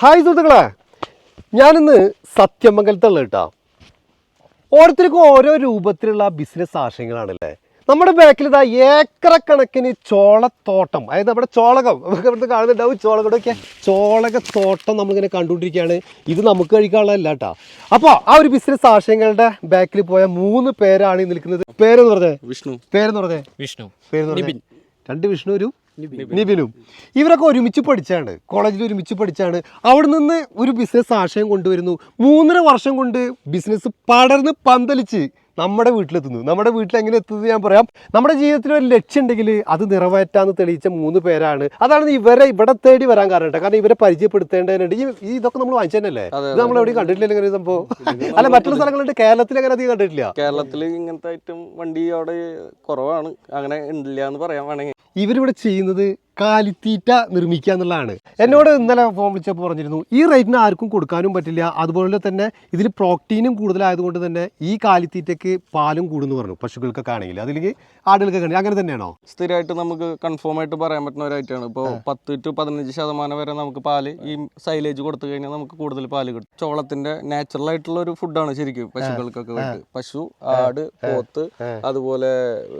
Hi സുഹൃത്തുക്കളെ. ഞാനിന്ന് സത്യമംഗലത്തുള്ള കേട്ടോ. ഓരോരുത്തർക്കും ഓരോ രൂപത്തിലുള്ള ബിസിനസ് ആശയങ്ങളാണല്ലേ. നമ്മുടെ ബാക്കിൽ ഇതാ ഏക്കറക്കണക്കിന് ചോളത്തോട്ടം. അതായത് നമ്മുടെ ചോളകം. നമുക്ക് ഇവിടുത്തെ കാണുന്നുണ്ടാവും ചോളകടൊക്കെ ചോളകത്തോട്ടം നമ്മളിങ്ങനെ കണ്ടുകൊണ്ടിരിക്കുകയാണ്. ഇത് നമുക്ക് കഴിക്കാനുള്ളതല്ല കേട്ടോ. അപ്പോൾ ആ ഒരു ബിസിനസ് ആശയങ്ങളുടെ ബാക്കിൽ പോയ മൂന്ന് പേരാണ് ഈ നിൽക്കുന്നത്. പേരെന്ന് പറഞ്ഞേ? വിഷ്ണു. പേരെന്ന് പറഞ്ഞേ? വിഷ്ണു. പേരെന്ന് പറഞ്ഞേ? രണ്ട് വിഷ്ണു ഒരു നിബിനും. ഇവരൊക്കെ ഒരുമിച്ച് പഠിച്ചാണ്. കോളേജിൽ ഒരുമിച്ച് പഠിച്ചാണ്. അവിടെ നിന്ന് ഒരു ബിസിനസ് ആശയം കൊണ്ടുവരുന്നു. മൂന്നര വർഷം കൊണ്ട് ബിസിനസ് പടർന്ന് പന്തലിച്ച് നമ്മുടെ വീട്ടിലെത്തുന്നു. നമ്മുടെ വീട്ടിൽ എങ്ങനെ എത്തുന്നത് ഞാൻ പറയാം. നമ്മുടെ ജീവിതത്തിൽ ഒരു ലക്ഷ്യം ഉണ്ടെങ്കിൽ അത് നിറവേറ്റാന്ന് തെളിയിച്ച മൂന്ന് പേരാണ്. അതാണ് ഇവരെ ഇവിടെ തേടി വരാൻ കാരണം കേട്ടോ. കാരണം ഇവരെ പരിചയപ്പെടുത്തേണ്ടതിനുണ്ട്. ഈ ഇതൊക്കെ നമ്മൾ വാങ്ങിച്ചു തന്നെയല്ലേ? ഇത് നമ്മൾ എവിടെയും കണ്ടിട്ടില്ല ഇങ്ങനെ സംഭവം. അല്ല മറ്റുള്ള സ്ഥലങ്ങളുണ്ട്. കേരളത്തിൽ അങ്ങനെ അധികം കണ്ടിട്ടില്ല. കേരളത്തിൽ ഇങ്ങനത്തെ ഐറ്റം വണ്ടി അവിടെ കുറവാണ്. അങ്ങനെ ഉണ്ടില്ല എന്ന് പറയാൻ വേണമെങ്കിൽ. ഇവരിവിടെ ചെയ്യുന്നത് കാലിത്തീറ്റ നിർമ്മിക്കുക എന്നുള്ളതാണ്. എന്നോട് ഇന്നലെ ഫോൺ വിളിച്ചപ്പോൾ പറഞ്ഞിരുന്നു ഈ റേറ്റിന് ആർക്കും കൊടുക്കാനും പറ്റില്ല. അതുപോലെ തന്നെ ഇതിൽ പ്രോട്ടീനും കൂടുതലായതുകൊണ്ട് തന്നെ ഈ കാലിത്തീറ്റയ്ക്ക് പാലും കൂടുന്നു പറഞ്ഞു പശുക്കൾക്കൊക്കെ ആണെങ്കിൽ. അതിലേക്ക് ആടുകൾക്കൊക്കെ ആണെങ്കിൽ. അങ്ങനെ തന്നെയാണോ? സ്ഥിരമായിട്ട് നമുക്ക് കൺഫേം ആയിട്ട് പറയാൻ പറ്റുന്ന ഒരു ഐറ്റമാണ് ഇപ്പോൾ പത്ത് ടു പതിനഞ്ച് ശതമാനം വരെ നമുക്ക് പാൽ ഈ സൈലേജ് കൊടുത്തു കഴിഞ്ഞാൽ നമുക്ക് കൂടുതൽ പാൽ കിട്ടും. ചോളത്തിന്റെ നാച്ചുറൽ ആയിട്ടുള്ള ഒരു ഫുഡാണ് ശരിക്കും പശുക്കൾക്കൊക്കെ വേണ്ടി പശു ആട് പോത്ത് അതുപോലെ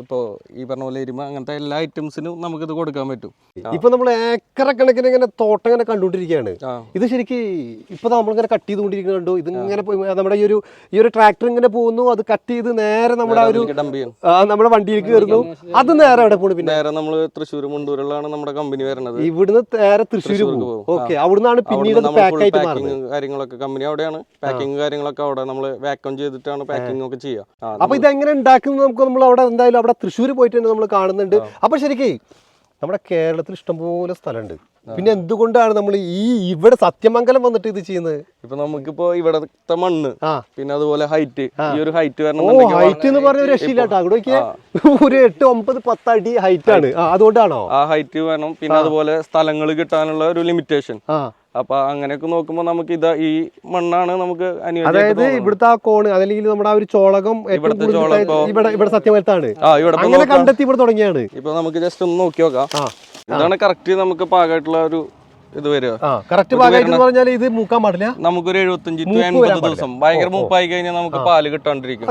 ഇപ്പോൾ ഈ പറഞ്ഞ പോലെ എരുമ അങ്ങനത്തെ എല്ലാ ഐറ്റംസിനും നമുക്കിത് കൊടുക്കാൻ പറ്റും. ഇപ്പൊ നമ്മൾ ഏക്കറക്കണക്കിന് ഇങ്ങനെ തോട്ടം ഇങ്ങനെ കണ്ടുകൊണ്ടിരിക്കുകയാണ്. ഇത് ശരിക്കും ഇപ്പൊ നമ്മളിങ്ങനെ കട്ട് ചെയ്തുകൊണ്ടിരിക്കുന്നത് കണ്ടു? ഇത് ഇങ്ങനെ പോയി നമ്മുടെ ഈ ഒരു ഈ ഒരു ട്രാക്ടർ ഇങ്ങനെ പോകുന്നു അത് കട്ട് ചെയ്ത് നേരെ നമ്മുടെ ആ ഒരു നമ്മുടെ വണ്ടിയിലേക്ക് കയറുന്നു അത് നേരെ അവിടെ പോണു പിന്നെ? നേരെ നമ്മൾ തൃശ്ശൂർ മുണ്ടൂരിലാണ് നമ്മുടെ കമ്പനി വരുന്നത്. ഇവിടുന്ന് നേരെ തൃശ്ശൂർ പോകും. ഓക്കെ അവിടുന്നാണ് പിന്നീട് മാറുന്നത്. കാര്യങ്ങളൊക്കെ കമ്പനി അവിടെയാണ്. പാക്കിംഗ് കാര്യങ്ങളൊക്കെ അവിടെ നമ്മൾ വാക്വം ചെയ്തിട്ടാണ് പാക്കിംഗ് ഒക്കെ ചെയ്യുക. അപ്പൊ ഇതെങ്ങനെ ഉണ്ടാക്കുന്നത് നമുക്ക് നമ്മൾ അവിടെ എന്തായാലും അവിടെ തൃശ്ശൂർ പോയിട്ട് തന്നെ നമ്മൾ കാണുന്നുണ്ട്. അപ്പൊ ശരിക്കും നമ്മുടെ കേരളത്തിൽ ഇഷ്ടംപോലെ സ്ഥലമുണ്ട്. പിന്നെ എന്തുകൊണ്ടാണ് നമ്മൾ ഈ ഇവിടെ സത്യമംഗലം വന്നിട്ട് ഇത് ചെയ്യുന്നത്? ഇപ്പൊ നമുക്കിപ്പോ ഇവിടത്തെ മണ്ണ് പിന്നെ അതുപോലെ ഹൈറ്റ് ഈ ഒരു ഹൈറ്റ് വരണം ഹൈറ്റ് എന്ന് പറഞ്ഞ ഒരു രക്ഷയില്ല കേട്ടോ. അവിടെ ഒരു എട്ട് ഒമ്പത് പത്ത് അടി ഹൈറ്റ് ആണ് അതുകൊണ്ടാണോ? ആ ഹൈറ്റ് വേണം. പിന്നെ അതുപോലെ സ്ഥലങ്ങൾ കിട്ടാനുള്ള ഒരു ലിമിറ്റേഷൻ അപ്പൊ അങ്ങനെയൊക്കെ നോക്കുമ്പോൾ നമുക്ക് ഇതാ ഈ മണ്ണാണ് നമുക്ക് അതായത്. ഇവിടുത്തെ ആ കോണ് അല്ലെങ്കിൽ നമ്മുടെ ആ ഒരു ചോളകം ഇവിടുത്തെ കൂടുതൽ ഇവിടെ ഇവിടെ ഇവിടെ അങ്ങനെ കണ്ടെത്തി ഇവിടെ തുടങ്ങിയാണ്. ഇപ്പൊ നമുക്ക് ജസ്റ്റ് ഒന്ന് നോക്കി നോക്കാം. ഇതാണ് കറക്റ്റ് നമുക്ക് പാകമായിട്ടുള്ള ഒരു ഇത് വരിക കറക്റ്റ് ഭാഗമായിട്ട് പറഞ്ഞാൽ ഇത് മൂക്കാൻ പാടില്ല. നമുക്കൊരു എഴുപത്തഞ്ച് ടു എൺപത് ദിവസം. ഭയങ്കര മൂപ്പായി കഴിഞ്ഞാൽ നമുക്ക് പാൽ കിട്ടാണ്ടിരിക്കും.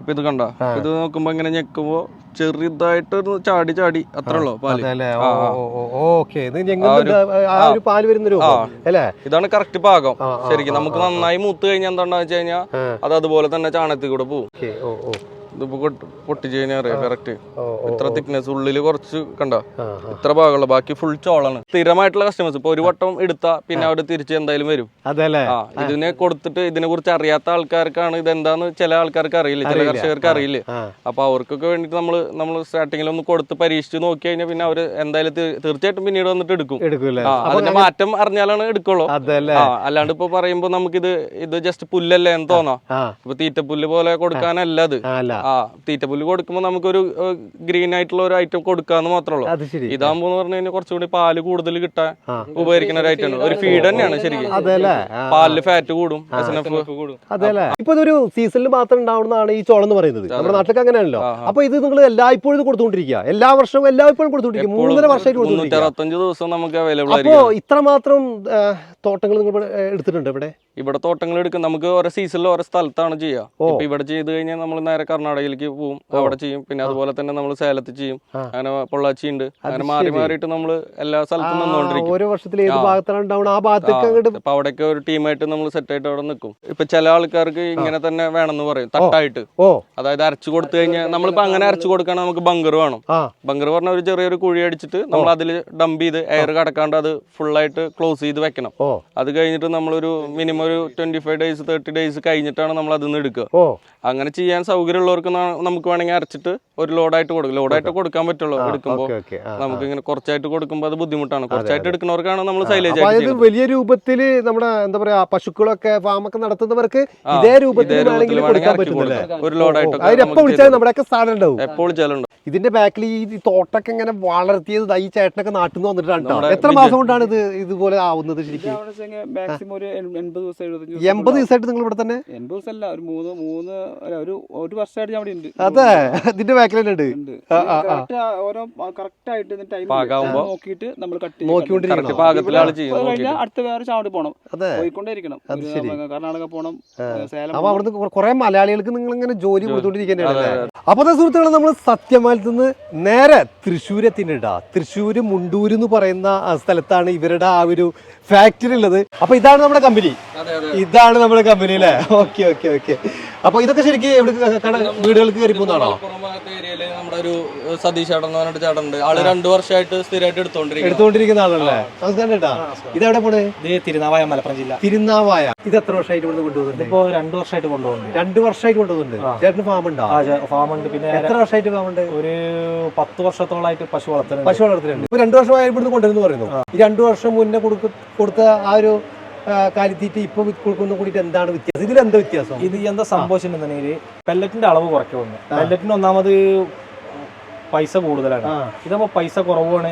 ഇപ്പൊ ഇത് കണ്ട? ഇത് നോക്കുമ്പോ ഇങ്ങനെ ഞെക്കുമ്പോ ചെറുതായിട്ട് ചാടി ചാടി അത്ര ഉള്ളൂ പാൽ. ഒരു ഇതാണ് കറക്റ്റ് പാകം. ശരിക്കും നമുക്ക് നന്നായി മൂത്ത് കഴിഞ്ഞാൽ എന്താണെന്ന് വെച്ച് കഴിഞ്ഞാൽ അത് അതുപോലെ തന്നെ ചാണകത്തിൽ കൂടെ പോകും ഇതിപ്പോ പൊട്ടി പൊട്ടിച്ച് കഴിഞ്ഞാൽ അറിയാം കറക്റ്റ് ഇത്ര തിക്നെസ് ഉള്ളിൽ കുറച്ച് കണ്ട. ഇത്ര ഭാഗമുള്ള ബാക്കി ഫുൾ ചോളാണ്. സ്ഥിരമായിട്ടുള്ള കസ്റ്റമേഴ്സ് ഇപ്പൊ ഒരു വട്ടം എടുത്താ പിന്നെ അവിടെ തിരിച്ച് എന്തായാലും വരും. ആ ഇതിനെ കൊടുത്തിട്ട് ഇതിനെ കുറിച്ച് അറിയാത്ത ആൾക്കാർക്കാണ് ഇത് ഇതെന്താന്ന് ചില ആൾക്കാർക്ക് അറിയില്ല. ചില കർഷകർക്ക് അറിയില്ല. അപ്പൊ അവർക്കൊക്കെ വേണ്ടിട്ട് നമ്മൾ നമ്മൾ സ്റ്റാർട്ടിങ്ങിൽ ഒന്ന് കൊടുത്ത് പരീക്ഷിച്ച് നോക്കി കഴിഞ്ഞാൽ പിന്നെ അവർ എന്തായാലും തീർച്ചയായിട്ടും പിന്നീട് വന്നിട്ട് എടുക്കും. അതിന്റെ മാറ്റം അറിഞ്ഞാലാണ് എടുക്കുള്ളൂ. അല്ലാണ്ട് ഇപ്പൊ പറയുമ്പോ നമുക്കിത് ഇത് ജസ്റ്റ് പുല്ലല്ലേ എന്ന് തോന്നാം. ഇപ്പൊ തീറ്റപ്പുല്ല് പോലെ കൊടുക്കാനല്ല അത്. ആ, തീറ്റപ്പുല്ല് കൊടുക്കുമ്പോൾ നമുക്കൊരു ഗ്രീൻ ആയിട്ടുള്ള ഒരു ഐറ്റം കൊടുക്കാന്ന് മാത്രമേ ഉള്ളൂ. ഇതാകുമ്പോ എന്ന് പറഞ്ഞു കഴിഞ്ഞാൽ കുറച്ചുകൂടി പാൽ കൂടുതൽ കിട്ടാൻ. ഉപകരിക്കുന്ന ഒരു ഐറ്റം ഒരു ഫീഡ് തന്നെയാണ് ശരിക്കും. പാലിൽ ഫാറ്റ് കൂടും ഇപ്പൊ ഇതൊരു സീസണിൽ മാത്രം ഉണ്ടാവുന്നതാണ് ഈ ചോളം എന്ന് പറയുന്നത് നമ്മുടെ നാട്ടിലൊക്കെ അങ്ങനെയാണല്ലോ. അപ്പൊ ഇത് നിങ്ങൾ എല്ലാ ഇപ്പോഴും കൊടുത്തുകൊണ്ടിരിക്കുക. എല്ലാ വർഷവും എല്ലായ്പ്പോഴും കൊടുത്തുകൊണ്ടിരിക്കുക. മൂന്നര വർഷമായിട്ട് കൊടുത്തുകൊണ്ടിരിക്കും ദിവസം നമുക്ക് അവൈലബിൾ അപ്പോ ഇത്ര ഇത്രമാത്രം തോട്ടങ്ങൾ നിങ്ങൾ എടുത്തിട്ടുണ്ട് ഇവിടെ? ഇവിടെ തോട്ടങ്ങൾ എടുക്കും. നമുക്ക് ഓരോ സീസണിൽ ഓരോ സ്ഥലത്താണ് ചെയ്യുക ഇവിടെ ചെയ്ത് കഴിഞ്ഞാൽ നമ്മൾ നേരെ കർണാടകയിലേക്ക് പോവും അവിടെ ചെയ്യും. പിന്നെ അതുപോലെ തന്നെ നമ്മൾ സേലത്ത് ചെയ്യും. അങ്ങനെ പൊള്ളാച്ചി ഉണ്ട്. അങ്ങനെ മാറി മാറിയിട്ട് നമ്മൾ എല്ലാ സ്ഥലത്തും നിന്നുകൊണ്ടിരിക്കും ഓരോ വർഷത്തിൽ ഏത് ഭാഗത്താണ് ആ ഭാഗത്തേക്ക് അപ്പൊ അവിടെയൊക്കെ ഒരു ടീമായിട്ട് നമ്മൾ സെറ്റ് ആയിട്ട് അവിടെ നിൽക്കും ഇപ്പൊ ചില ആൾക്കാർക്ക് ഇങ്ങനെ തന്നെ വേണമെന്ന് പറയും തട്ടായിട്ട്. അതായത് അരച്ചു കൊടുത്തു കഴിഞ്ഞാൽ നമ്മളിപ്പോ അങ്ങനെ അരച്ചു കൊടുക്കുകയാണെങ്കിൽ നമുക്ക് ബങ്കർ വേണം. ബങ്കർ പറഞ്ഞ ഒരു ചെറിയൊരു കുഴി അടിച്ചിട്ട് നമ്മൾ അതിൽ ഡംപ് ചെയ്ത് എയർ കടക്കാണ്ട് അത് ഫുൾ ആയിട്ട് ക്ലോസ് ചെയ്ത് വെക്കണം. അത് കഴിഞ്ഞിട്ട് നമ്മളൊരു മിനിമം ഒരു twenty five days thirty days കഴിഞ്ഞിട്ടാണ് നമ്മൾ അതിൽ നിന്ന് എടുക്കുക അങ്ങനെ ചെയ്യാൻ സൗകര്യമുള്ളവർക്ക് ന- നമുക്ക് വേണമെങ്കിൽ അരച്ചിട്ട് ഒരു ലോഡായിട്ട് കൊടുക്കും. ലോഡായിട്ട് കൊടുക്കാൻ പറ്റുള്ളൂ. എടുക്കുമ്പോൾ നമുക്ക് ഇങ്ങനെ കുറച്ചായിട്ട് കൊടുക്കുമ്പോൾ അത് ബുദ്ധിമുട്ടാണ്. കുറച്ചായിട്ട് എടുക്കുന്നവർക്കാണ് നമ്മൾ സൈലേജ് അതായത് വലിയ രൂപത്തിൽ നമ്മുടെ എന്താ പറയാ പശുക്കളൊക്കെ ഫാമൊക്കെ നടത്തുന്നവർക്ക് ഇതേ രൂപത്തിൽ. ഒരു ലോഡായിട്ടൊക്കെ നമ്മുടെയൊക്കെ ഉണ്ടാവും. എപ്പോൾ ചെലുണ്ട് ഇതിന്റെ ബാക്കിൽ ഈ തോട്ടൊക്കെ ഇങ്ങനെ വളർത്തിയത് ദാ ഈ ചേട്ടനൊക്കെ നാട്ടിൽ നിന്ന് വന്നിട്ടാണ് എത്ര മാസം കൊണ്ടാണ് ഇത് ഇതുപോലെ ആവുന്നത് ശരിക്കും? മാക്സിമം ഒരു എൺ- എൺപത് ദിവസമായിട്ട് നിങ്ങൾ ഇവിടെ തന്നെ? എൺപത് ദിവസം അല്ല ഒരു മൂന്ന് മൂന്ന് ഒരു ഒരു വർഷമായിട്ട് ഞാൻ ഇവിടെ ഉണ്ട്. അതെ ഇതിന്റെ ബാക്കിൽ തന്നെ ഉണ്ട് ഓരോ കറക്റ്റ് ആയിട്ട് ടൈം പാകാവുമ്പോ നോക്കിയിട്ട് നമ്മൾ കട്ട് നോക്കിക്കൊണ്ടിരിക്കണം. കറക്റ്റ് പാകത്തിൽ ആൾ ചെയ്യും. കഴിഞ്ഞാൽ നോക്കിയിട്ട്. അടുത്ത വേറെ ചാവടി പോകണം അതെ. പോയിക്കൊണ്ടേയിരിക്കണം. അത് ഒരു കർണാടക പോകണം അപ്പൊ അവിടുന്ന് കുറെ മലയാളികൾക്ക് നിങ്ങൾ ഇങ്ങനെ ജോലി. കൊടുത്തോണ്ടിരിക്കുന്നതാണ് അപ്പൊ സുഹൃത്തുക്കളെ നമ്മൾ സത്യമാലത്ത് നിന്ന് നേരെ തൃശ്ശൂർ എത്തിണ്ടാ തൃശ്ശൂര് മുണ്ടൂര് എന്ന് പറയുന്ന സ്ഥലത്താണ് ഇവരുടെ ആ ഒരു ഫാക്ടറി ഉള്ളത്. അപ്പൊ ഇതാണ് നമ്മുടെ കമ്പനി ഇതാണ് നമ്മുടെ കമ്പനി അല്ലേ ഓക്കെ ഓക്കെ ഓക്കെ അപ്പൊ ഇതൊക്കെ ശരിക്കും എവിടെ കട വീടുകൾക്ക് കയറി പോകുന്നതാണോ? നമ്മുടെ ഒരു സതീഷ് ചേട്ടൻ എന്ന് പറഞ്ഞിട്ട് ചേട്ടൻ ഉണ്ട്. ആൾ രണ്ടു വർഷമായിട്ട് സ്ഥിരമായിട്ട് എടുത്തോണ്ടിരിക്കും എടുത്തുകൊണ്ടിരിക്കുന്ന ആളല്ലേ? നമസ്കാരം ചേട്ടാ ഇതെവിടെ പോണേ? ഇത് തിരുനാവായ മലപ്പുറം ജില്ല. തിരുനാവായ. ഇത് എത്ര വർഷമായിട്ട് ഇവിടെ കൊണ്ടുപോകുന്നുണ്ട്? ഇപ്പോ രണ്ടു വർഷമായിട്ട് കൊണ്ടുപോകുന്നുണ്ട്. രണ്ടു വർഷമായിട്ട് കൊണ്ടുപോകുന്നുണ്ട്. ചേട്ടന് ഫാം ഉണ്ടോ? ഫാം ഉണ്ട്. പിന്നെ എത്ര വർഷമായിട്ട് ഫാം ഉണ്ട്? ഒരു പത്ത് വർഷത്തോളായിട്ട് പശു വളർത്തുന്നുണ്ട് പശു വളർത്തലുണ്ട്. ഇപ്പൊ രണ്ടു വർഷമായി ഇവിടുന്ന് കൊണ്ടുവരുന്നു പറയുന്നു. ഈ രണ്ടു വർഷം മുന്നേ കൊടുക്ക കൊടുത്ത ആ ഒരു കാലിത്തീറ്റ ഇപ്പൊ കൊടുക്കുന്ന കൂടിയിട്ട് എന്താണ് വ്യത്യാസം? ഇതിൽ എന്താ വ്യത്യാസം? ഇത് എന്താ സംഭവിച്ചിട്ടുണ്ടെങ്കിൽ പെല്ലറ്റിന്റെ അളവ് കുറയ്ക്കുന്നു പെല്ലറ്റിന് ഒന്നാമത് പൈസ കൂടുതലാണ്. ഇതാകുമ്പോ ഇതാകുമ്പോൾ പൈസ കുറവാണ്.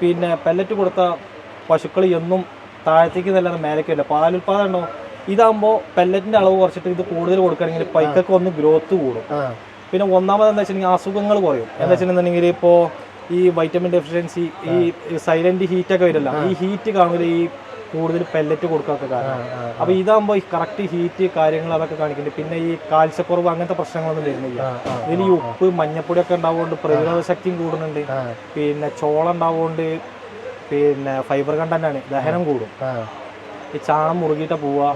പിന്നെ പെല്ലറ്റ് കൊടുത്ത പശുക്കൾ എന്നും താഴത്തേക്ക് നല്ലത് മേലേക്ക് വരില്ല. പാലുൽപാദനം ഉണ്ടോ? ഇതാകുമ്പോൾ പെല്ലറ്റിന്റെ അളവ് കുറച്ചിട്ട് ഇത് കൂടുതൽ കൊടുക്കുകയാണെങ്കിൽ പൈക്കൊക്കെ ഒന്ന് ഗ്രോത്ത് കൂടും. പിന്നെ ഒന്നാമത് എന്താ വെച്ചിട്ടുണ്ടെങ്കിൽ അസുഖങ്ങൾ കുറയും. എന്താ വെച്ചിട്ടുണ്ടെങ്കിൽ ഇപ്പോ ഈ വൈറ്റമിൻ ഡെഫിഷ്യൻസി ഈ സൈലന്റ് ഹീറ്റ് ഒക്കെ വരില്ല. ഈ ഹീറ്റ് കാണുമ്പോൾ ഈ കൂടുതൽ പെല്ലറ്റ് കൊടുക്കാത്ത കാരണം. അപ്പൊ ഇതാകുമ്പോൾ ഈ കറക്റ്റ് ഹീറ്റ് കാര്യങ്ങൾ അതൊക്കെ കാണിക്കുന്നുണ്ട്. പിന്നെ ഈ കാൽസ്യക്കുറവ് അങ്ങനത്തെ പ്രശ്നങ്ങളൊന്നും വരുന്നില്ല. ഇതിൽ ഈ ഉപ്പ് മഞ്ഞപ്പൊടി ഒക്കെ ഉണ്ടാവുകൊണ്ട് പ്രതിരോധ ശക്തിയും കൂടുന്നുണ്ട്. പിന്നെ ചോളം ഉണ്ടാവുകൊണ്ട് പിന്നെ ഫൈബർ കണ്ടന്റ് ആണ് ദഹനം കൂടും. ഈ ചാണം മുറുകിട്ട പോവാ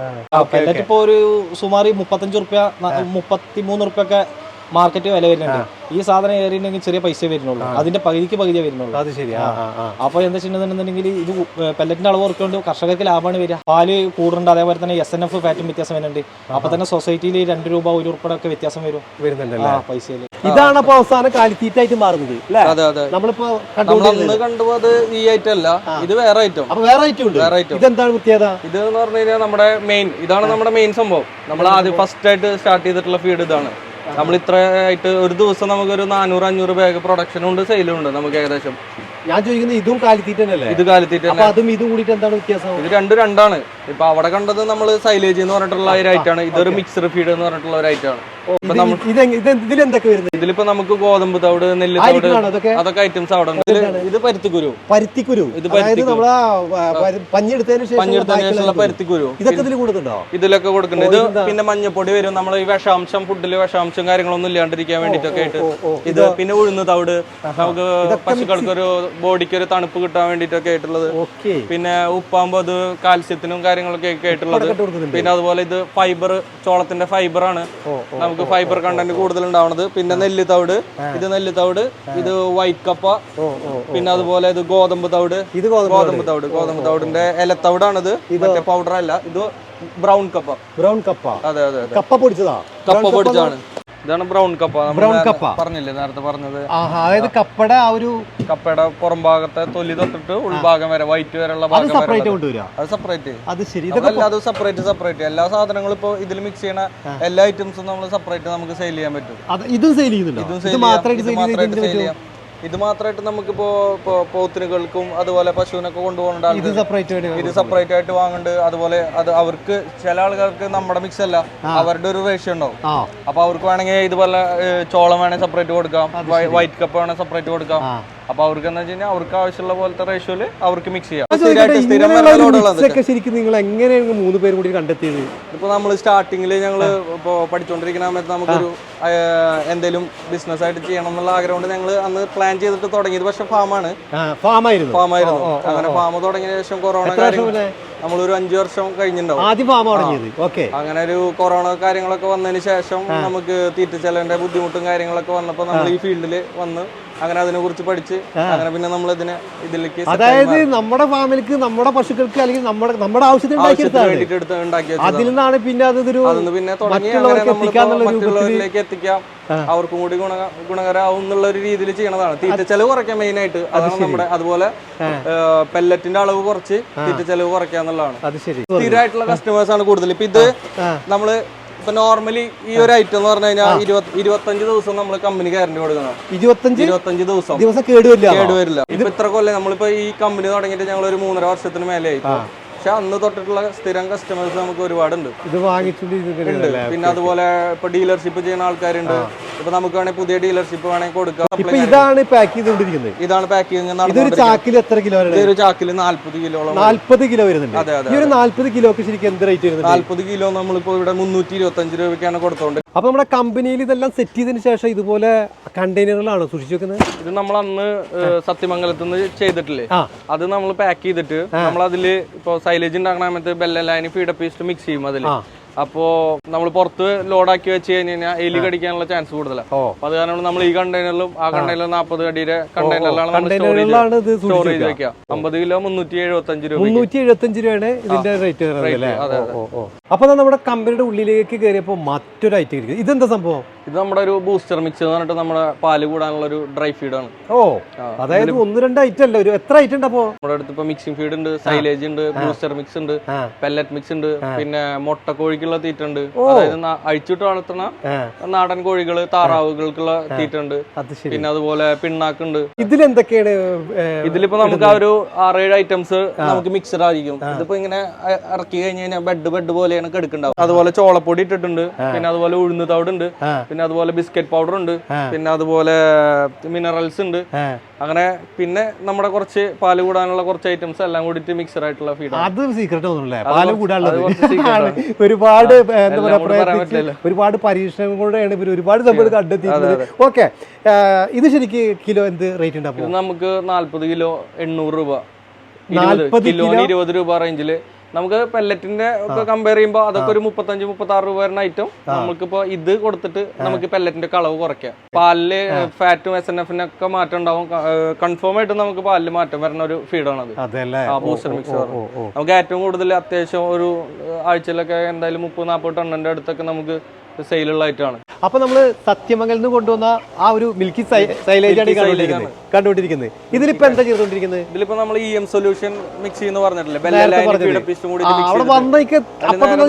പെല്ലറ്റ് ഇപ്പൊ ഒരു സുമാർ മുപ്പത്തഞ്ച് റുപ്യ മുപ്പത്തിമൂന്ന് റുപ്യ ഒക്കെ മാർക്കറ്റ് വില വരുന്നുണ്ട്. ഈ സാധനം ഏറിയിട്ടുണ്ടെങ്കിൽ ചെറിയ പൈസ വരുന്നുള്ളൂ. അതിന്റെ പകുതിക്ക് പകുതിയെ വരുന്നുള്ളൂ. അത് ശരി ആ, ആ, ആ. അപ്പൊ എന്താ വെച്ചിട്ടുണ്ടെന്നുണ്ടെങ്കിൽ ഇത് പെല്ലറ്റിന്റെ അളവ് കുറച്ചുകൊണ്ട് കർഷകർക്ക് ലാഭമാണ് വരിക. പാൽ കൂടുന്നുണ്ട്. അതേപോലെ തന്നെ എസ് എൻ എഫ് ഫാറ്റും വ്യത്യാസം വരുന്നുണ്ട്. അപ്പൊ തന്നെ സൊസൈറ്റിയിൽ രണ്ട് രൂപ ഒരു ഉൾപ്പെടെ ഒക്കെ വ്യത്യാസം വരും. വരുന്നുണ്ടല്ലേ പൈസയിൽ ഇതാണ് അപ്പൊ അവസാനം കാലിത്തീറ്റായിട്ട് മാറുന്നത് അതെ അതെ. നമ്മളിപ്പോ നമ്മൾ കണ്ടുകൊണ്ടിരുന്നത്. അന്ന് കണ്ടുപോ അത് ഈ ഐറ്റം അല്ല. ഇത് വേറെ ഐറ്റം വേറെ ഐറ്റം ഉണ്ട്. വേറെ ഐറ്റം ഇതെന്താണ് പ്രത്യേകത? ഇത് എന്ന് പറഞ്ഞു കഴിഞ്ഞാൽ നമ്മുടെ മെയിൻ ഇതാണ് നമ്മുടെ മെയിൻ സംഭവം. നമ്മൾ ആദ്യം ഫസ്റ്റ് ആയിട്ട് സ്റ്റാർട്ട് ചെയ്തിട്ടുള്ള ഫീഡ് ഇതാണ്. നമ്മൾ ഇത്ര ആയിട്ട് ഒരു ദിവസം നമുക്കൊരു നാനൂറ് അഞ്ഞൂറ് ബാഗ് പ്രൊഡക്ഷൻ ഉണ്ട് സെയിലും ഉണ്ട് നമുക്ക് ഏകദേശം. ഞാൻ ചോദിക്കുന്നത് ഇതും കാലിത്തീറ്റ തന്നെയല്ലേ? ഇത് കാലിത്തീറ്റ അപ്പൊ അതും ഇതും കൂടിയിട്ട് എന്താണ് വ്യത്യാസം? ഇത് രണ്ടും രണ്ടാണ്. ഇപ്പൊ അവിടെ കണ്ടത് നമ്മൾ സൈലേജ് എന്ന് പറഞ്ഞിട്ടുള്ള ഒരു ഐറ്റാണ് ഇതൊരു മിക്സർ ഫീഡ് എന്ന് പറഞ്ഞിട്ടുള്ള ഒരു ഐറ്റാണ് ഇതിലിപ്പോ നമുക്ക് ഗോതമ്പ് തവിട് നെല്ല് തവിട് അതൊക്കെ ഐറ്റംസ് അവിടെ ഉണ്ട്. ഇത് പരുത്തിക്കുരു. പരുത്തിക്കുരു. ഇത് പഞ്ഞെടുത്തതിന് ശേഷം പരുത്തിക്കുരു. ഇതൊക്കെ ഇതിൽ ഇതിലൊക്കെ കൊടുക്കുന്നുണ്ട്. ഇത് പിന്നെ മഞ്ഞപ്പൊടി വരും. നമ്മൾ ഈ വിഷാംശം ഫുഡിൽ വിഷാംശം കാര്യങ്ങളൊന്നും ഇല്ലാണ്ടിരിക്കാൻ വേണ്ടിട്ടൊക്കെ ആയിട്ട് ഇത് പിന്നെ ഉഴുന്ന് തവിട് നമുക്ക് പശുക്കൾക്ക് ഒരു ബോഡിക്ക് ഒരു തണുപ്പ് കിട്ടാൻ വേണ്ടിട്ടൊക്കെ ആയിട്ടുള്ളത്. പിന്നെ ഉപ്പാകുമ്പോൾ അത് കാൽസ്യത്തിനും കാര്യങ്ങളൊക്കെ ആയിട്ടുള്ളത്. പിന്നെ അതുപോലെ ഇത് ഫൈബർ ചോളത്തിന്റെ ഫൈബർ ആണ് നമുക്ക് ഫൈബർ കണ്ടന്റ് കൂടുതൽ ഉണ്ടാവുന്നത് പിന്നെ നെല്ല് തവിട്. ഇത് നെല്ല് തവിട് ഇത് വൈറ്റ് കപ്പ പിന്നെ അതുപോലെ ഇത് ഗോതമ്പ് തവിട്. ഇത് ഗോതമ്പ് തവിട്. ഗോതമ്പ് തവിടിന്റെ ഇലത്തവിടാണിത്. മറ്റേ പൗഡർ അല്ല. ഇത് ബ്രൗൺ കപ്പ. ബ്രൗൺ കപ്പ. അതെ അതെ അതെ. കപ്പ പൊടിച്ചതാ. കപ്പ പൊടിച്ചാണ് ഇതാണ് ബ്രൗൺ കപ്പ. ബ്രൗൺ കപ്പ. പറഞ്ഞില്ലേ നേരത്തെ പറഞ്ഞത്? അതായത് കപ്പയുടെ ആ ഒരു കപ്പയുടെ പുറം ഭാഗത്തെ തൊലി തൊട്ടിട്ട് ഉൾഭാഗം വരെ വൈറ്റ് വരെയുള്ള ഭാഗം സെപ്പറേറ്റ്. കൊണ്ടുവരിക. അത് സെപ്പറേറ്റ് അത് ശരി. ഇതൊക്കെ അത് സെപ്പറേറ്റ് സെപ്പറേറ്റ് എല്ലാ സാധനങ്ങളും ഇപ്പോൾ ഇതിൽ മിക്സ് ചെയ്യണ എല്ലാ ഐറ്റംസും നമ്മൾ സെപ്പറേറ്റ് നമുക്ക് സെയിൽ ചെയ്യാൻ പറ്റും. ഇതും സെയിൽ ചെയ്യുന്നുണ്ടോ? ഇതും സെയിൽ ചെയ്യാം. ഇത് മാത്രമായിട്ട് നമുക്കിപ്പോ പോത്തിനുകൾക്കും അതുപോലെ പശുവിനൊക്കെ കൊണ്ടുപോകേണ്ട ഇത് സെപ്പറേറ്റ് ഇത് സെപ്പറേറ്റ് ആയിട്ട് വാങ്ങണ്ട് അതുപോലെ അത് അവർക്ക് ചില ആൾക്കാർക്ക് നമ്മുടെ മിക്സ് അല്ല അവരുടെ ഒരു റേഷ്യോ ഉണ്ടാവും. അപ്പൊ അവർക്ക് വേണമെങ്കിൽ ഇതുപോലെ ചോളം വേണമെങ്കിൽ സെപ്പറേറ്റ് കൊടുക്കാം വൈറ്റ് കപ്പ് വേണമെങ്കിൽ സെപ്പറേറ്റ് കൊടുക്കാം. ആ. അപ്പൊ അവർക്ക് എന്താ വെച്ച് കഴിഞ്ഞാൽ അവർക്ക് ആവശ്യമുള്ള പോലത്തെ റേഷ്യോയിൽ അവർക്ക് മിക്സ് ചെയ്യാം. ശരിക്കും നിങ്ങൾ എങ്ങനെയാണ് മൂന്ന് പേരും കൂടി കണ്ടെത്തിയത്? ഇപ്പൊ നമ്മൾ സ്റ്റാർട്ടിങ്ങിൽ ഞങ്ങൾ ഇപ്പോൾ പഠിച്ചുകൊണ്ടിരിക്കുന്ന സമയത്ത് നമുക്കൊരു എന്തെങ്കിലും ബിസിനസ് ആയിട്ട് ചെയ്യണം എന്നുള്ള ആഗ്രഹം കൊണ്ട് ഞങ്ങൾ അന്ന് പ്ലാൻ ചെയ്തിട്ട് തുടങ്ങിയത്. പക്ഷെ ഫാമാണ് ഫാം ആയിരുന്നു. ഫാമായിരുന്നു അങ്ങനെ ഫാം തുടങ്ങിയ ശേഷം കൊറോണ നമ്മളൊരു അഞ്ചു വർഷം കഴിഞ്ഞിട്ടുണ്ടാവും. ആദ്യം ഫാം തുടങ്ങിയത്. ഓക്കെ അങ്ങനെ ഒരു കൊറോണ കാര്യങ്ങളൊക്കെ വന്നതിന് ശേഷം നമുക്ക് തീറ്റ ചെലവിന്റെ ബുദ്ധിമുട്ടും കാര്യങ്ങളൊക്കെ വന്നപ്പോൾ നമ്മൾ ഈ ഫീൽഡിൽ വന്ന് അങ്ങനെ അതിനെ കുറിച്ച് പഠിച്ച് അങ്ങനെ പിന്നെ നമ്മൾ ഇതിനെ ഇതിലേക്ക് അതായത് നമ്മുടെ ഫാമിലിക്ക് നമ്മുടെ പശുക്കൾക്ക് അല്ലെങ്കിൽ നമ്മുടെ നമ്മുടെ ആവശ്യത്തിന് ഉണ്ടാക്കിയെടുത്താണ്. അതിൽ നിന്നാണ് പിന്നെ അതൊരു അതൊന്ന് പിന്നെ തുടങ്ങി മറ്റുള്ളവരിലേക്ക് എത്തിക്കാം. അവർക്കും കൂടി ഗുണ ഗുണകരമാവും എന്നുള്ള ഒരു രീതിയിൽ ചെയ്യണതാണ്. തീറ്റ ചെലവ് കുറയ്ക്കാൻ മെയിൻ ആയിട്ട് അതാണ് നമ്മുടെ അതുപോലെ പെല്ലറ്റിന്റെ അളവ് കുറച്ച് തീറ്റ ചെലവ് കുറയ്ക്കുക എന്നുള്ളതാണ് അത് ശരി. സ്ഥിരമായിട്ടുള്ള കസ്റ്റമേഴ്സ് ആണ് കൂടുതൽ. ഇപ്പൊ ഇത്. നമ്മൾ ഇപ്പൊ നോർമലി ഈ ഒരു ഐറ്റം എന്ന് പറഞ്ഞു കഴിഞ്ഞാൽ ഇരുപത്തി ഇരുപത്തഞ്ച് ദിവസം നമ്മൾ കമ്പനി ഗ്യാരണ്ടി കൊടുക്കണം. ഇരുപത്തഞ്ച്? ഇരുപത്തഞ്ച് ദിവസം. ദിവസം കേടുവരില്ല കേടുവരില്ല ഇപ്പൊ ഇത്ര കൊല്ലം നമ്മളിപ്പോ ഈ കമ്പനി തുടങ്ങിയിട്ട് ഞങ്ങൾ ഒരു മൂന്നര വർഷത്തിന് മേലെയായി. ആയി പക്ഷെ അന്ന് തൊട്ടിട്ടുള്ള സ്ഥിരം കസ്റ്റമേഴ്സ് നമുക്ക് ഒരുപാടുണ്ട്. ഇത് വാങ്ങിച്ചിട്ട് ഇത് ഉണ്ട് പിന്നെ അതുപോലെ ഇപ്പൊ ഡീലർഷിപ്പ് ചെയ്യുന്ന ആൾക്കാരുണ്ട്. ഇപ്പൊ നമുക്ക് വേണമെങ്കിൽ പുതിയ ഡീലർഷിപ്പ് വേണമെങ്കിൽ കൊടുക്കാം. ഇതാണ് പാക്ക് ചെയ്തുകൊണ്ടിരിക്കുന്നത്. ഇതാണ് പാക്കിങ് ഇതൊരു ചാക്കിൽ എത്ര കിലോ ഇതൊരു ചാക്കിൽ നാല്പത് കിലോളം നാല്പത് കിലോ വരുന്നുണ്ട്. അതെ, അതെ, ഈ ഒരു നാല്പത് കിലോക്ക് ശരിക്കും എന്ത് റേറ്റ് വരുന്നത് നാല്പത് കിലോ നമ്മളിപ്പോ ഇവിടെ മുന്നൂറ്റി ഇരുപത്തി അഞ്ച് രൂപയ്ക്കാണ് കൊടുത്തോണ്ട്. അപ്പൊ നമ്മുടെ കമ്പനിയിൽ ഇതെല്ലാം സെറ്റ് ചെയ്തതിനു ശേഷം ഇതുപോലെ കണ്ടെയ്നറുകളാണോ സൂക്ഷിച്ചു വെക്കുന്നത് ഇത് നമ്മൾ അന്ന് സത്യമംഗലത്ത് നിന്ന് ചെയ്തിട്ടില്ലേ? അത് നമ്മൾ പാക്ക് ചെയ്തിട്ട് നമ്മൾ അതിൽ ഇപ്പൊ സൈലേജ് ഉണ്ടാക്കണ സമയത്ത് ബെല്ലൈന് ഫീഡ് പീസ്റ്റ് മിക്സ് ചെയ്യും അതിൽ. അപ്പോ നമ്മൾ പുറത്ത് ലോഡാക്കി വെച്ച് കഴിഞ്ഞാൽ എലി കടിക്കാനുള്ള ചാൻസ് കൂടുതലാണ് അത് കാരണം നമ്മൾ ഈ കണ്ടെയ്നറിലും ആ കണ്ടെയ്നറിലും നാൽപ്പത് അടിയുടെ കണ്ടെയ്നറിലാണ് സ്റ്റോറേജ് വെക്കുക. അമ്പത് കിലോ മുന്നൂറ്റി എഴുപത്തി അഞ്ച് രൂപ മുന്നൂറ്റി എഴുപത്തഞ്ച് രൂപയാണ് ഇതിന്റെ റേറ്റ്. അപ്പൊ നമ്മുടെ കമ്പനിയുടെ ഉള്ളിലേക്ക് കയറിയപ്പോ മറ്റൊരു ഐറ്റം ഇതെന്താ സംഭവം? ഇത് നമ്മുടെ ഒരു ബൂസ്റ്റർ മിക്സ് എന്ന് പറഞ്ഞിട്ട് നമ്മുടെ പാൽ കൂടാനുള്ള ഒരു ഡ്രൈ ഫീഡ് ആണ്. ഓ. അതായത് ഒന്ന് രണ്ട് ഐറ്റം അല്ല? ഒരു എത്ര ഐറ്റം ഉണ്ട് അപ്പോ? നമ്മുടെ അടുത്ത് ഇപ്പൊ മിക്സിംഗ് ഫീഡ് ഉണ്ട് സൈലേജ് ഉണ്ട് ബൂസ്റ്റർ മിക്സ് ഉണ്ട് പെല്ലറ്റ് മിക്സ് ഉണ്ട് പിന്നെ മുട്ട കോഴിക്കുള്ള തീറ്റ ഉണ്ട് അതായത് അഴിച്ചിട്ട് വളർത്തുന്ന നാടൻ കോഴികൾ താറാവുകൾക്കുള്ള തീറ്റ ഉണ്ട് പിന്നെ അതുപോലെ പിണ്ണാക്കുണ്ട്. ഇതിലെന്തൊക്കെയാണ് ഇതിലിപ്പോ നമുക്ക് ആ ഒരു ആറേഴ് ഐറ്റംസ് നമുക്ക് മിക്സഡ് ആയിരിക്കും. ഇതിപ്പോ ഇങ്ങനെ ഇറക്കി കഴിഞ്ഞ് കഴിഞ്ഞാൽ ബെഡ് ബെഡ് പോലെയാണ് കെടുക്കുണ്ടാവും അതുപോലെ ചോളപ്പൊടി ഇട്ടിട്ടുണ്ട്. പിന്നെ അതുപോലെ ഉഴുന്ന് തവിടുണ്ട്. ഉണ്ട് പിന്നെ അതുപോലെ ബിസ്ക്കറ്റ് പൗഡർ ഉണ്ട്. പിന്നെ അതുപോലെ മിനറൽസ് ഉണ്ട്. അങ്ങനെ പിന്നെ നമ്മുടെ കുറച്ച് പാൽ കൂടാനുള്ള കുറച്ച് ഐറ്റംസ് എല്ലാം കൂടിയിട്ട് മിക്സഡ് ആയിട്ടുള്ള ഫീഡ് അത് സീക്രട്ട് തോന്നുന്നില്ലേ പാൽ കൂടാനുള്ള കൂടാനുള്ളത്. അത് ഒരുപാട് എന്താ പറയാ പ്രയത്നിച്ച്. ഒരുപാട് പരീക്ഷണങ്ങളുടെയാണ് ഇവർ ഒരുപാട് നമ്മൾ കണ്ടെത്തിയിട്ടുള്ളത്. ഓക്കെ. ഇത് ശരിക്ക് കിലോ എന്ത് റേറ്റ് ഉണ്ടാവും നമുക്ക് നാല്പത് കിലോ എണ്ണൂറ് രൂപ. നാല്പത് 40 കിലോ? ഇരുപത് രൂപ റേഞ്ചിൽ നമുക്ക് പെല്ലറ്റിന്റെ ഒക്കെ കമ്പയർ ചെയ്യുമ്പോൾ അതൊക്കെ ഒരു മുപ്പത്തഞ്ച് മുപ്പത്തി ആറ് രൂപ വരുന്ന ഐറ്റം നമുക്കിപ്പോ ഇത് കൊടുത്തിട്ട് നമുക്ക് പെല്ലറ്റിന്റെ കളവ് കുറയ്ക്കാം. പാലിൽ ഫാറ്റും എസ് എൻ എഫിനൊക്കെ മാറ്റം ഉണ്ടാവും. കൺഫേം ആയിട്ട് നമുക്ക് പാലിൽ മാറ്റം വരുന്ന ഒരു ഫീഡാണത് ബൂസ്റ്റർ മിക്സ് നമുക്ക് ഏറ്റവും കൂടുതൽ അത്യാവശ്യം ഒരു ആഴ്ചയിലൊക്കെ എന്തായാലും മുപ്പത് നാൽപ്പത് ടണ്ണിന്റെ അടുത്തൊക്കെ നമുക്ക് സെയിലുള്ള ഐറ്റമാണ് അപ്പൊ നമ്മൾ സത്യമംഗലിൽ നിന്ന് കൊണ്ടുവന്ന ആ ഒരു മിൽക്കി സൈലേജ് ആണ് കണ്ടുകൊണ്ടിരിക്കുന്നത്. കണ്ടുകൊണ്ടിരിക്കുന്നത്. ഇതിലിപ്പോ എന്താ ചെയ്തുകൊണ്ടിരിക്കുന്നത്? ഇതിലിപ്പോ നമ്മൾ ഇ എം സൊല്യൂഷൻ മിക്സ് ചെയ്യുന്ന പറഞ്ഞിട്ടില്ലേ?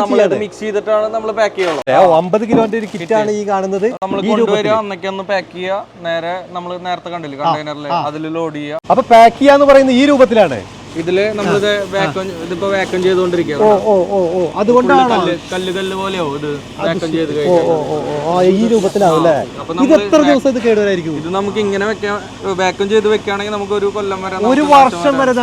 നമ്മൾ മിക്സ് ചെയ്തിട്ടാണ് നമ്മൾ പാക്ക് ചെയ്യുള്ളൂ. ഓ അമ്പത് കിലോന്റെ ഒരു കിറ്റ് ആണ് ഈ കാണുന്നത്. നമ്മൾ കൊണ്ടുവരിക അന്നൊക്കെ ഒന്ന് പാക്ക് ചെയ്യുക. നേരെ നമ്മൾ നേരത്തെ കണ്ടില്ല കണ്ടെയ്നറിൽ അതിൽ ലോഡ് ചെയ്യുക. അപ്പൊ പാക്ക് ചെയ്യാന്ന് പറയുന്നത് ഈ രൂപത്തിലാണ്. ഇതിൽ നമ്മളിത് വാക്വം ഇതിപ്പോ വാക്വം ചെയ്തുകൊണ്ടിരിക്കുക ഓ ഓ ഓ ഓ. അതുകൊണ്ടാണ്? കല്ല് കല്ല് പോലെയോ ഇത് വാക്വം ചെയ്ത് ഓ ഓ ഓ ഓ. ഈ രൂപത്തിലാവും അല്ലേ? ഇത് എത്ര ദിവസം ഇത് കേടുവരായിരിക്കും? ഇത് നമുക്ക് ഇങ്ങനെ വെക്കാൻ വാക്വം ചെയ്ത് വെക്കുകയാണെങ്കിൽ നമുക്ക് ഒരു കൊല്ലം വരെ ഒരു വർഷം വരെ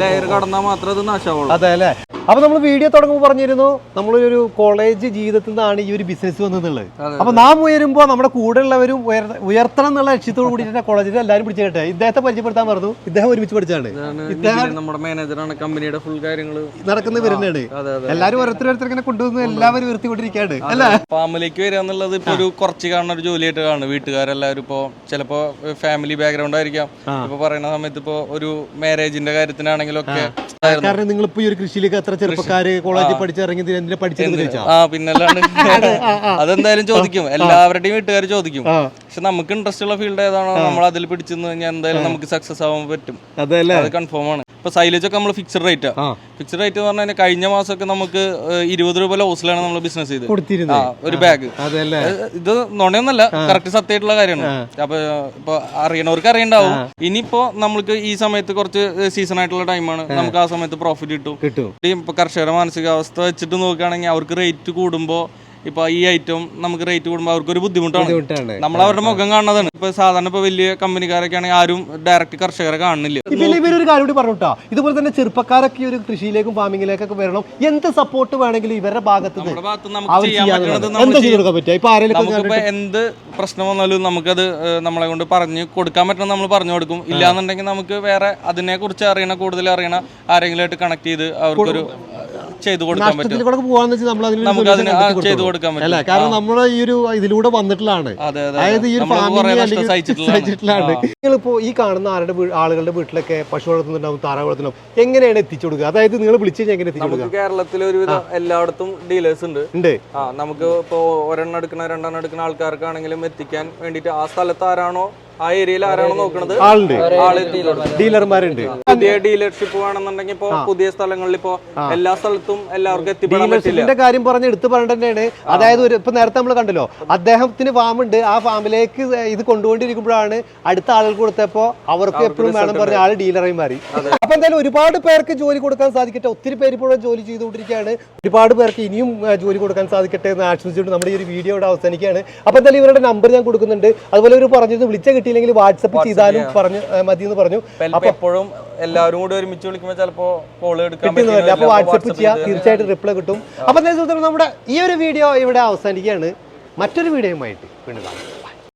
ലെയർ കടന്നാൽ മാത്രമേ അത് നാശമാവുള്ളൂ. അതെ അല്ലേ? അപ്പൊ നമ്മൾ വീഡിയോ തുടങ്ങുമ്പോൾ പറഞ്ഞിരുന്നു നമ്മളൊരു കോളേജ് ജീവിതത്തിൽ നിന്നാണ് ഈ ഒരു ബിസിനസ് വന്നതെന്നുള്ളത്. അതെ, അപ്പൊ നാം ഉയരുമ്പോൾ നമ്മുടെ കൂടെ ഉള്ളവരും ഉയർത്തണം എന്നുള്ള ലക്ഷ്യത്തോട് കൂടിയിട്ട് കോളേജിൽ എല്ലാവരും പിടിച്ചു കേട്ടെ ഇദ്ദേഹത്തെ പരിചയപ്പെടുത്താൻ പറഞ്ഞു. ഇദ്ദേഹം ഒരുമിച്ച് പഠിച്ചാണ്. ഇതാണ് നമ്മുടെ മാനേജറാണ് കമ്പനിയുടെ ഫുൾ കാര്യങ്ങൾ നടക്കുന്ന അതെ എല്ലാവരും ഓരോരുത്തരോരുത്തർ ഇങ്ങനെ കൊണ്ടുവന്ന് എല്ലാവരും ഉയർത്തിക്കൊണ്ടിരിക്കുകയാണ്. അല്ല? ഫാമിലിക്ക് വരിക എന്നുള്ളത് ഇപ്പൊ ഒരു കുറച്ച് കാണുന്ന ഒരു ജോലിയായിട്ട് കാണും. വീട്ടുകാരെല്ലാവരും ഇപ്പോ ചിലപ്പോ ഫാമിലി ബാക്ക്ഗ്രൗണ്ട് ആയിരിക്കാം. ഇപ്പൊ പറയുന്ന സമയത്ത് ഇപ്പോ ഒരു മാരേജിന്റെ കാര്യത്തിനാണെങ്കിലും ഒക്കെ. കാരണം നിങ്ങൾ ഇപ്പൊ ഈ ഒരു കൃഷിയിലേക്ക് എത്ര ചെറുപ്പക്കാര് കോളേജിൽ പഠിച്ചിറങ്ങി എന്തിനാ പഠിച്ചത് ചോദിച്ചാ? ആ പിന്നല്ലാണ്ട് അതെന്തായാലും ചോദിക്കും. എല്ലാവരുടെയും വീട്ടുകാർ ചോദിക്കും. പക്ഷെ നമുക്ക് ഇൻട്രസ്റ്റ് ഉള്ള ഫീൽഡ് ഏതാണോ നമ്മൾ അതിൽ പിടിച്ചു കഴിഞ്ഞാൽ എന്തായാലും നമുക്ക് സക്സസ് ആവാൻ പറ്റും. അതെ കൺഫേം ആണ്. ഇപ്പൊ സൈലേജ് ഒക്കെ നമ്മൾ ഫിക്സഡ് റേറ്റ് ആ. ഫിക്സഡ് റേറ്റ് എന്ന് പറഞ്ഞാൽ കഴിഞ്ഞ മാസമൊക്കെ നമുക്ക് ഇരുപത് രൂപ ലോസിലാണ് നമ്മൾ ബിസിനസ് ചെയ്ത് ഒരു ബാഗ് ഇത് നുണയൊന്നല്ല കറക്റ്റ് സത്യമായിട്ടുള്ള കാര്യമാണ്. അപ്പൊ ഇപ്പൊ അറിയണവർക്ക് അറിയണ്ടാവും. ഇനിയിപ്പോ നമ്മൾക്ക് ഈ സമയത്ത് കുറച്ച് സീസൺ ആയിട്ടുള്ള ടൈമാണ് നമുക്ക് ആ സമയത്ത് പ്രോഫിറ്റ് കിട്ടും. കിട്ടും. ഇപ്പൊ കർഷകരുടെ മാനസികാവസ്ഥ വെച്ചിട്ട് നോക്കുകയാണെങ്കിൽ അവർക്ക് റേറ്റ് കൂടുമ്പോ ഇപ്പൊ ഈ ഐറ്റം നമുക്ക് റേറ്റ് കൂടുമ്പോൾ അവർക്ക് ഒരു ബുദ്ധിമുട്ടാണ്. നമ്മൾ അവരുടെ മുഖം കാണുന്നതാണ്. ഇപ്പൊ സാധാരണ ഇപ്പൊ വലിയ കമ്പനിക്കാരൊക്കെ ആണെങ്കിൽ ആരും ഡയറക്റ്റ് കർഷകരെ കാണുന്നില്ല. ഇവരൊരു കാര്യം കൂടി പറഞ്ഞുട്ടാ ഇതുപോലെ തന്നെ ചെറുപ്പക്കാരൊക്കെ ഒരു കൃഷിയിലേക്കും ഫാമിങ്ങിലേക്കൊക്കെ വരണം. എന്ത് സപ്പോർട്ട് വേണമെങ്കിലും ഇവരുടെ ഭാഗത്ത് നിന്ന് ഭാഗത്ത് നമുക്ക് ചെയ്യാൻ ചെയ്യാൻ പറ്റുന്നത് എന്താ പ്രശ്നം വന്നാലും നമുക്കത് നമ്മളെ കൊണ്ട് പറഞ്ഞു കൊടുക്കാൻ പറ്റണം നമ്മൾ പറഞ്ഞു കൊടുക്കും. ഇല്ലാന്നുണ്ടെങ്കിൽ നമുക്ക് വേറെ അതിനെ കുറിച്ച് അറിയണ കൂടുതൽ അറിയണ ആരെങ്കിലും ആയിട്ട് കണക്ട് ചെയ്ത് അവർക്കൊരു ചെയ്തു കൊടുക്കാൻ പറ്റും. കൂടെ പോവാന്ന് വെച്ചാൽ നമ്മൾ അതിന് നമുക്ക് അതിന് ചെയ്തു കൊടുക്കാൻ പറ്റും. അല്ല? കാരണം നമ്മുടെ ഈ ഒരു ഇതിലൂടെ വന്നിട്ടുള്ളതാണ് അതെ അതെ അതായത് ഈ ഒരു സഹിച്ചിട്ടുള്ളതാണ്. നിങ്ങളിപ്പോ ഈ കാണുന്ന ആരുടെ ആളുകളുടെ വീട്ടിലൊക്കെ പശു വളർത്തുന്നുണ്ടാവും താറാവ് വളർത്തുന്നുണ്ടാവും എങ്ങനെയാണ് എത്തിച്ചു കൊടുക്കുക അതായത് നിങ്ങൾ വിളിച്ചു കഴിഞ്ഞാൽ എങ്ങനെ എത്തിച്ചു നമുക്ക് കൊടുക്കുക കേരളത്തിൽ ഒരുവിധം എല്ലായിടത്തും ഡീലേഴ്സ് ഉണ്ട്. ഉണ്ട്. ആ നമുക്ക് ഇപ്പോൾ ഒരെണ്ണം എടുക്കുന്ന രണ്ടെണ്ണം എടുക്കുന്ന ആൾക്കാർക്കാണെങ്കിലും എത്തിക്കാൻ വേണ്ടിട്ട് ആ സ്ഥലത്ത് ആരാണോ ആ ഏരിയയിൽ ആരാണ് നോക്കുന്നത് ആളുണ്ട്. ഡീലർമാരുണ്ട്. പുതിയ ഡീലർഷിപ്പ് വേണമെന്നുണ്ടെങ്കിൽ ഇപ്പോ പുതിയ സ്ഥലങ്ങളിൽ ഇപ്പോ എല്ലാ സ്ഥലത്തും എല്ലാവർക്കും എത്തിപ്പെടാൻ പറ്റില്ല. ഡീലർഷിപ്പിന്റെ കാര്യം പറഞ്ഞ് എടുത്തു തന്നെയാണ്. അതായത് ഒരു ഇപ്പൊ നേരത്തെ നമ്മൾ കണ്ടല്ലോ അദ്ദേഹത്തിന് ഫാമുണ്ട്. ആ ഫാമിലേക്ക് ഇത് കൊണ്ടുകൊണ്ടിരിക്കുമ്പോഴാണ് അടുത്ത ആളുകൾ കൊടുത്തപ്പോ അവർക്ക് എപ്പോഴും വേണം പറഞ്ഞ ആൾ ഡീലറായി മാറി. അപ്പൊ എന്തായാലും ഒരുപാട് പേർക്ക് ജോലി കൊടുക്കാൻ സാധിക്കട്ടെ. ഒത്തിരി പേര് ഇപ്പോഴും ജോലി ചെയ്തുകൊണ്ടിരിക്കുകയാണ്. ഒരുപാട് പേർക്ക് ഇനിയും ആ, ജോലി കൊടുക്കാൻ സാധിക്കട്ടെ എന്ന് ആശംസിച്ചുകൊണ്ട് നമ്മുടെ ഈ ഒരു വീഡിയോ ഇവിടെ അവസാനിക്കുകയാണ്. അപ്പൊ എന്തായാലും ഇവരുടെ നമ്പർ ഞാൻ കൊടുക്കുന്നുണ്ട്. അതുപോലെ ഒരു പറഞ്ഞിരുന്നു വിളിച്ച കിട്ടിയില്ലെങ്കിൽ വാട്സപ്പ് ചെയ്താലും പറഞ്ഞു മതി എന്ന് പറഞ്ഞു. അപ്പൊ എപ്പോഴും എല്ലാവരും കൂടി ഒരുമിച്ച് വിളിക്കുമ്പോൾ ചിലപ്പോ കോൾ എടുക്കാൻ അപ്പോൾ വാട്സപ്പ് ചെയ്യാം. തീർച്ചയായിട്ടും റിപ്ലൈ കിട്ടും. അപ്പൊ നമ്മുടെ ഈ ഒരു വീഡിയോ ഇവിടെ അവസാനിക്കുകയാണ്. മറ്റൊരു വീഡിയോയുമായിട്ട് വീണ്ടും കാണാം.